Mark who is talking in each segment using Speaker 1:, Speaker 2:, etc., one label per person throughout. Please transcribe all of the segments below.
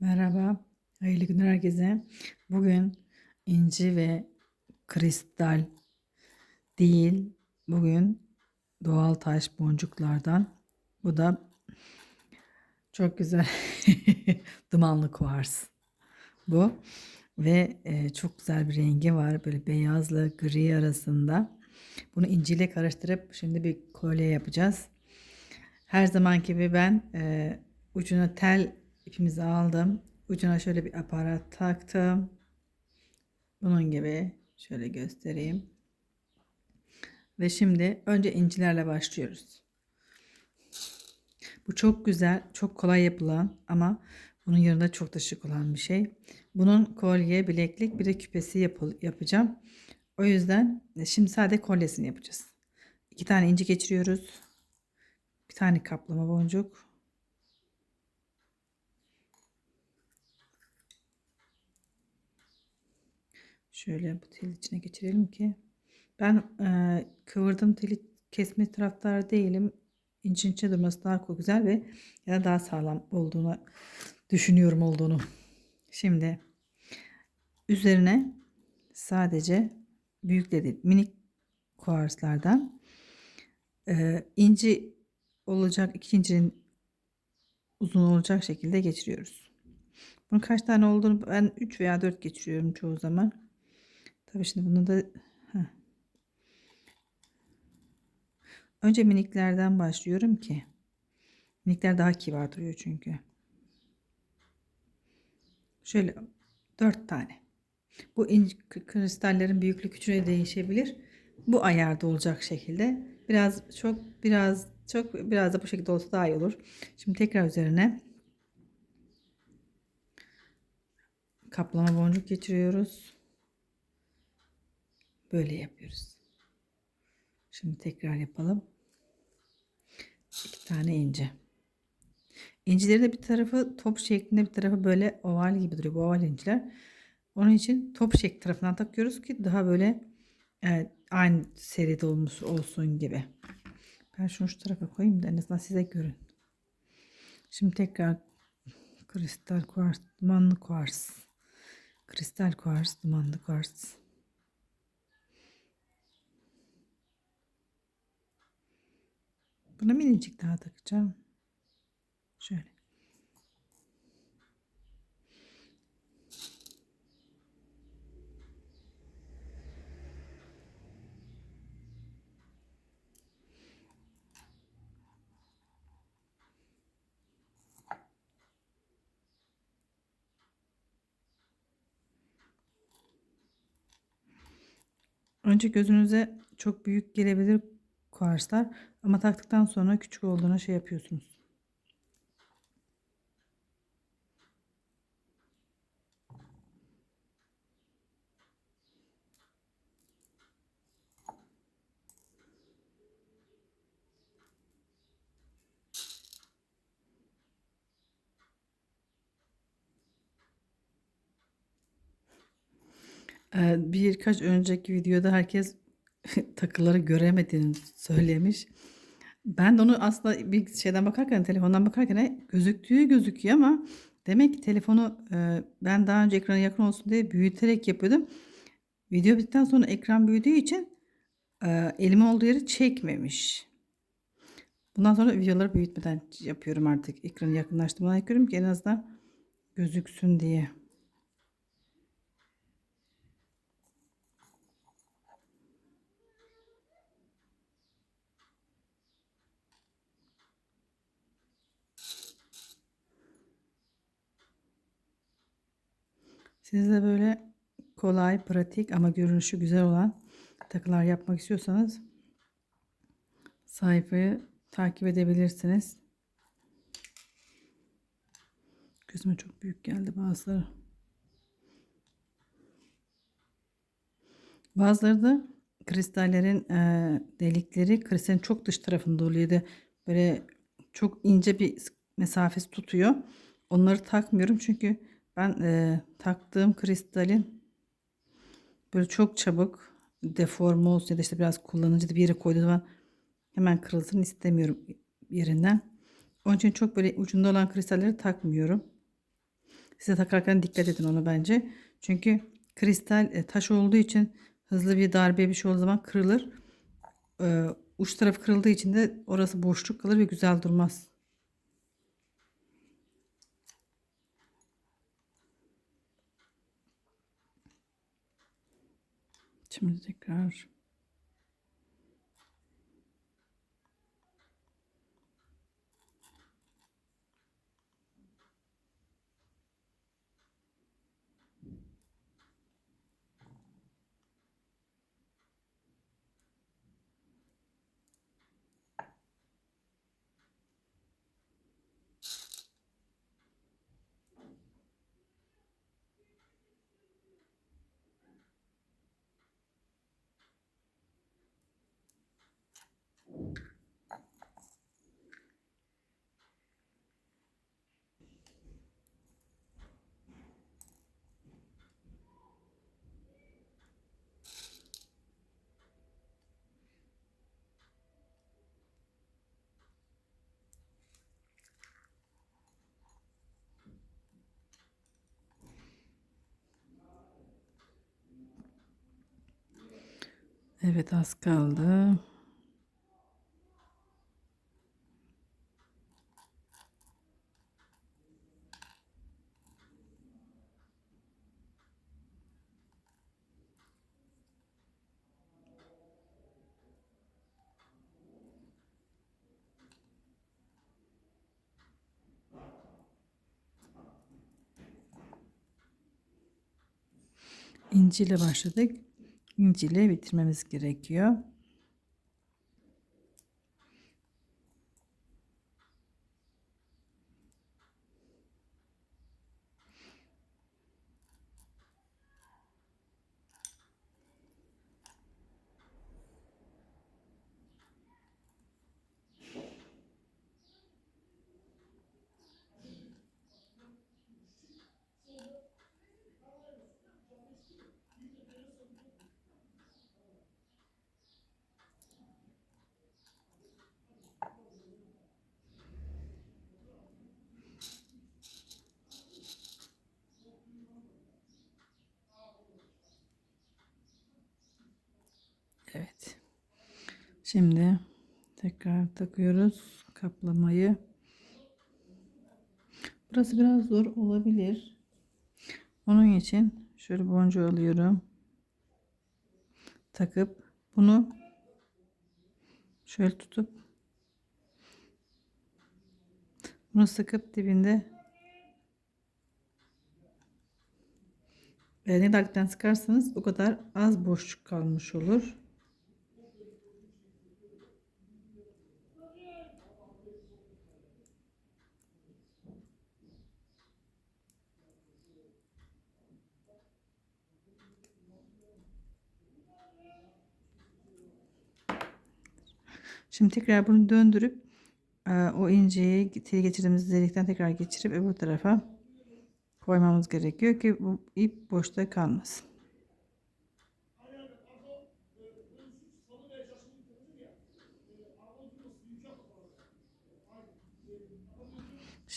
Speaker 1: Merhaba, hayırlı günler herkese. Bugün inci ve kristal değil, bugün doğal taş boncuklardan. Bu da çok güzel dumanlı kuvars. Bu ve e, çok güzel bir rengi var, böyle beyazla gri arasında. Bunu inciyle karıştırıp şimdi bir kolye yapacağız. Her zamanki gibi ben e, ucuna tel ipimizi aldım. Ucuna şöyle bir aparat taktım. Bunun gibi şöyle göstereyim. Ve şimdi önce incilerle başlıyoruz. Bu çok güzel, çok kolay yapılan ama bunun yanında çok da şık olan bir şey. Bunun kolye, bileklik bir de küpesi yapı- yapacağım. O yüzden şimdi sadece kolyesini yapacağız. İki tane inci geçiriyoruz. Bir tane kaplama boncuk. Şöyle bu tel içine geçirelim ki. Ben e, kıvırdım teli kesme taraftarı değilim. İncin içine durması daha güzel ve ya da daha sağlam olduğunu düşünüyorum olduğunu. Şimdi üzerine sadece büyük de değil minik kuarslardan e, inci olacak iki uzun olacak şekilde geçiriyoruz. Bunun kaç tane olduğunu ben 3 veya 4 geçiriyorum çoğu zaman. Tabii şimdi bunu da heh. önce miniklerden başlıyorum ki minikler daha kibar duruyor çünkü. Şöyle 4 tane. Bu kristallerin büyüklüğü küçüğüne değişebilir. Bu ayarda olacak şekilde. Biraz çok biraz çok biraz da bu şekilde olsa daha iyi olur. Şimdi tekrar üzerine kaplama boncuk geçiriyoruz. Böyle yapıyoruz. Şimdi tekrar yapalım. İki tane ince. İncileri de bir tarafı top şeklinde bir tarafı böyle oval gibi duruyor. Bu oval inciler. Onun için top şekli tarafından takıyoruz ki daha böyle evet, aynı seride olmuş olsun gibi. Ben şunu şu tarafa koyayım da en azından size görün. Şimdi tekrar kristal kuars, dumanlı kuars. Kristal kuars, dumanlı kuars. Buna minicik daha takacağım. Şöyle. Önce gözünüze çok büyük gelebilir kuarslar ama taktıktan sonra küçük olduğuna şey yapıyorsunuz. Ee, birkaç önceki videoda herkes takıları göremediğini söylemiş. Ben de onu aslında bir şeyden bakarken, telefondan bakarken gözüktüğü gözüküyor ama demek ki telefonu e, ben daha önce ekrana yakın olsun diye büyüterek yapıyordum. Video bittikten sonra ekran büyüdüğü için e, elime olduğu yeri çekmemiş. Bundan sonra videoları büyütmeden yapıyorum artık. Ekranı yakınlaştırmadan yapıyorum ki en azından gözüksün diye. Siz de böyle kolay, pratik ama görünüşü güzel olan takılar yapmak istiyorsanız sayfayı takip edebilirsiniz. Gözüme çok büyük geldi bazıları. Bazıları da kristallerin e, delikleri kristalin çok dış tarafında oluyordu. Böyle çok ince bir mesafesi tutuyor. Onları takmıyorum çünkü ben e, taktığım kristalin böyle çok çabuk deforme olsun ya da işte biraz kullanıcı bir yere koyduğu zaman hemen kırılsın istemiyorum yerinden. Onun için çok böyle ucunda olan kristalleri takmıyorum. Size takarken dikkat edin ona bence. Çünkü kristal e, taş olduğu için hızlı bir darbe bir şey olduğu zaman kırılır. Ee, uç tarafı kırıldığı için de orası boşluk kalır ve güzel durmaz. Şimdi tekrar Evet az kaldı. İnci ile başladık. İnci ile bitirmemiz gerekiyor. Evet. Şimdi tekrar takıyoruz kaplamayı. Burası biraz zor olabilir. Onun için şöyle boncuğu alıyorum. Takıp bunu şöyle tutup bunu sıkıp dibinde ne kadar sıkarsanız o kadar az boşluk kalmış olur. Şimdi tekrar bunu döndürüp e, o inciyi tel geçirdiğimiz delikten tekrar geçirip öbür tarafa koymamız gerekiyor ki bu ip boşta kalmasın.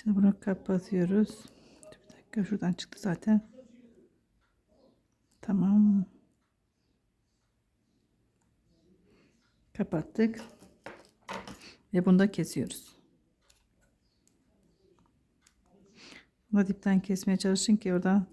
Speaker 1: Şimdi bunu kapatıyoruz. Bir dakika şuradan çıktı zaten. Tamam. Kapattık. Ve bunu da kesiyoruz. Bunu dipten kesmeye çalışın ki oradan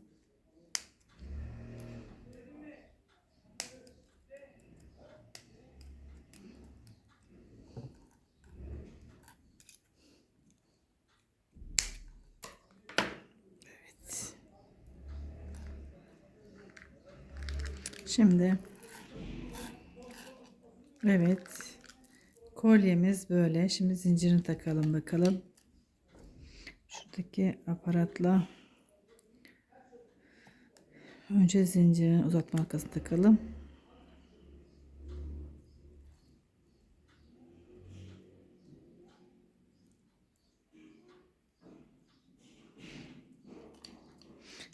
Speaker 1: Evet. Şimdi Evet. Kolyemiz böyle. Şimdi zincirini takalım bakalım. Şuradaki aparatla önce zincirin uzatma halkasını takalım.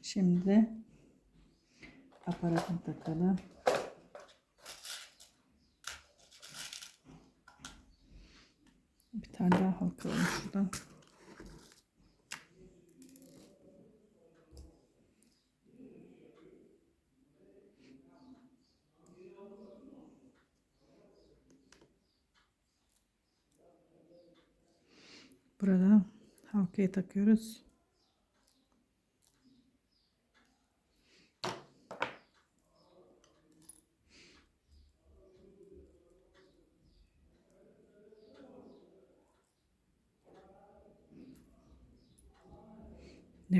Speaker 1: Şimdi aparatını takalım. Bir tane daha halka alalım şuradan. Burada halkaya takıyoruz.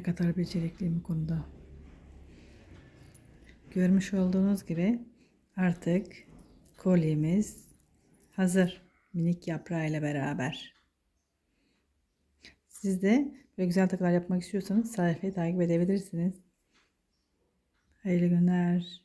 Speaker 1: Ne kadar becerikliyim bu konuda. Görmüş olduğunuz gibi artık kolyemiz hazır. Minik yaprağıyla beraber. Siz de böyle güzel takılar yapmak istiyorsanız sayfayı takip edebilirsiniz. Hayırlı günler.